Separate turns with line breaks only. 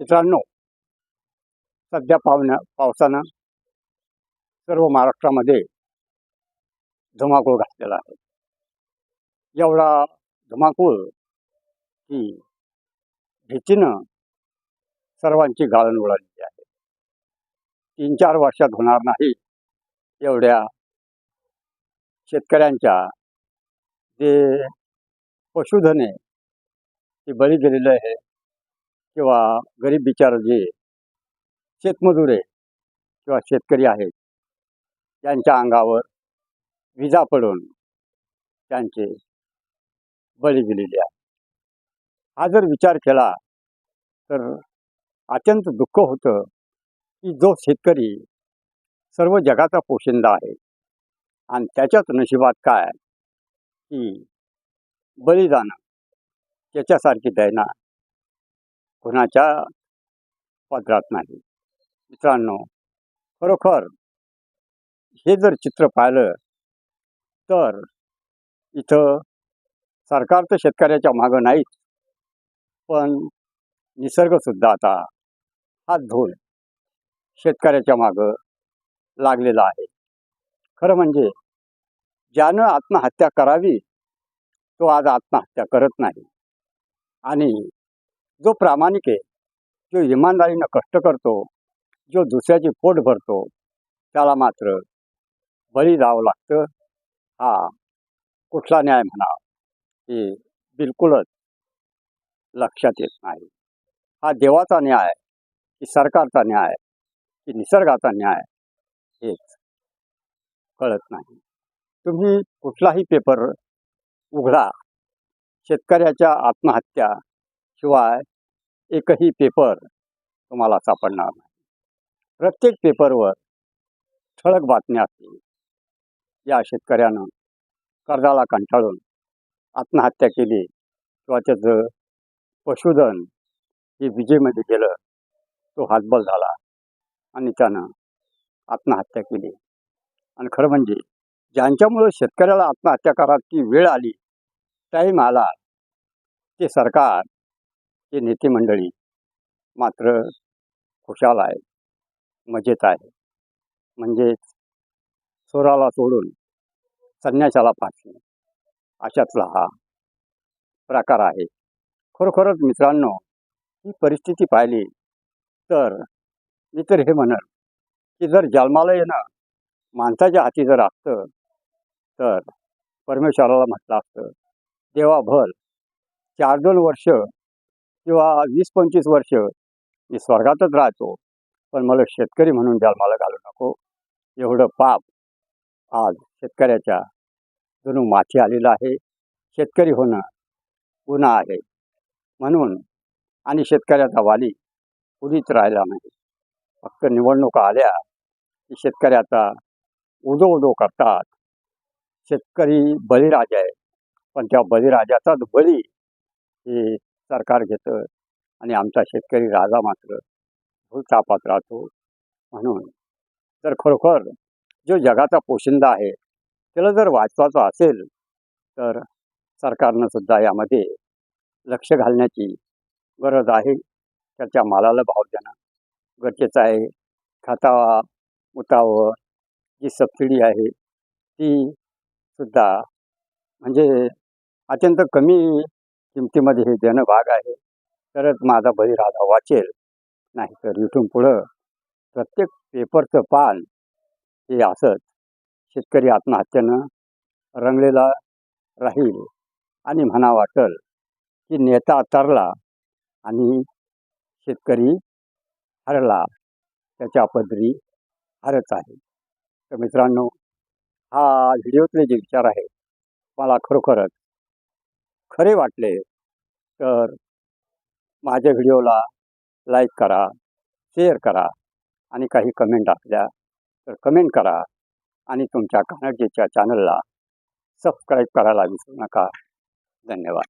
मित्रांनो सध्या पावण्या पावसानं सर्व महाराष्ट्रामध्ये धुमाकूळ घातलेला आहे. एवढा धुमाकूळ की भीतीनं सर्वांची गाळण उडालेली आहे. तीन चार वर्षात होणार नाही एवढ्या शेतकऱ्यांच्या जे पशुधने ती बळी गेलेलं आहे. किंवा गरीब बिचार जे शेतमजूर आहे किंवा शेतकरी आहेत त्यांच्या अंगावर विजा पडून त्यांचे बळी दिलेले आहे हा जर विचार केला तर अत्यंत दुःख होतं की जो शेतकरी सर्व जगाचा पोशिंदा आहे आणि त्याच्याच नशिबात काय की बळी जाणं त्याच्यासारखी दैना कुणाच्या पदरात नाही. मित्रांनो खरोखर हे जर चित्र पाहिलं तर इथं सरकार तर शेतकऱ्याच्या मागं नाहीच पण निसर्गसुद्धा आता हात धुवून शेतकऱ्याच्या मागं लागलेला आहे. खरं म्हणजे ज्यानं आत्महत्या करावी तो आज आत्महत्या करत नाही. आणि जो प्रामाणिक आहे जो इमानदारीनं कष्ट करतो जो दुसऱ्याची पोट भरतो त्याला मात्र बळी जावं लागतं. हा कुठला न्याय म्हणा हे बिलकुलच लक्षात येत नाही. हा देवाचा न्याय की सरकारचा न्याय की निसर्गाचा न्याय हेच कळत नाही. तुम्ही कुठलाही पेपर उघडा. शेतकऱ्याच्या आत्महत्या शिवाय एकही पेपर तुम्हाला सापडणार नाही. प्रत्येक पेपरवर ठळक बातम्या असतील. या शेतकऱ्यानं कर्जाला कंटाळून आत्महत्या केली किंवा त्याचं पशुधन हे विजेमध्ये गेलं तो हातबल झाला आणि त्यानं आत्महत्या केली. आणि खरं म्हणजे ज्यांच्यामुळं शेतकऱ्याला आत्महत्या करायची वेळ आली टाईम आला ते सरकार ते नेते मंडळी मात्र खुशाल आहे मजेत आहे म्हणजेच चोराला सोडून संन्याशाला फाशी अशातला हा प्रकार आहे. खरोखरच मित्रांनो ही परिस्थिती पाहिली तर मी तर हे म्हणत की जर जन्माला येणं माणसाच्या हाती जर असतं तर परमेश्वराला म्हटलं असतं देवा भर चार दोन वर्ष किंवा वीस पंचवीस वर्ष मी स्वर्गातच राहतो पण मला शेतकरी म्हणून जन्माला घालू नको. एवढं पाप आज शेतकऱ्याच्या जणू माथी आलेलं आहे. शेतकरी होणं गुन्हा आहे. म्हणून आणि शेतकऱ्याचा वाली कुणीच राहिला नाही. फक्त निवडणुका आल्या की शेतकऱ्याचा उदो उदो करतात. शेतकरी बळीराजा आहे. पण त्या बळीराजाचाच बळी हे सरकार घेतं आणि आमचा शेतकरी राजा मात्र भूलचापात राहतो म्हणून. तर खरोखर जो जगाचा पोशिंदा आहे त्याला जर वाचवायचं असेल तर सरकारनं सुद्धा यामध्ये लक्ष घालण्याची गरज आहे. त्याच्या मालाला भाव देणं गरजेचं आहे. खाता उतावर जी सबसिडी आहे ती सुद्धा म्हणजे अत्यंत कमी किमतीमध्ये हे देणं भाग आहे. तरच माझा बळीराजा वाचेल. नाही तर इथून पुढं प्रत्येक पेपरचं पान हे असंच. शेतकरी आत्महत्येनं रंगलेला राहील आणि म्हणा वाटल की नेता तरला आणि शेतकरी हरला त्याच्या पदरी हरच आहे. तर मित्रांनो हा व्हिडिओतले जे विचार आहेत मला खरोखरच खरे वाटले तर माझ्या व्हिडिओला लाईक करा शेअर करा आणि काही कमेंट असल्या तर कमेंट करा आणि तुमच्या कानडजीच्या चॅनलला सबस्क्राईब करायला विसरू नका. धन्यवाद.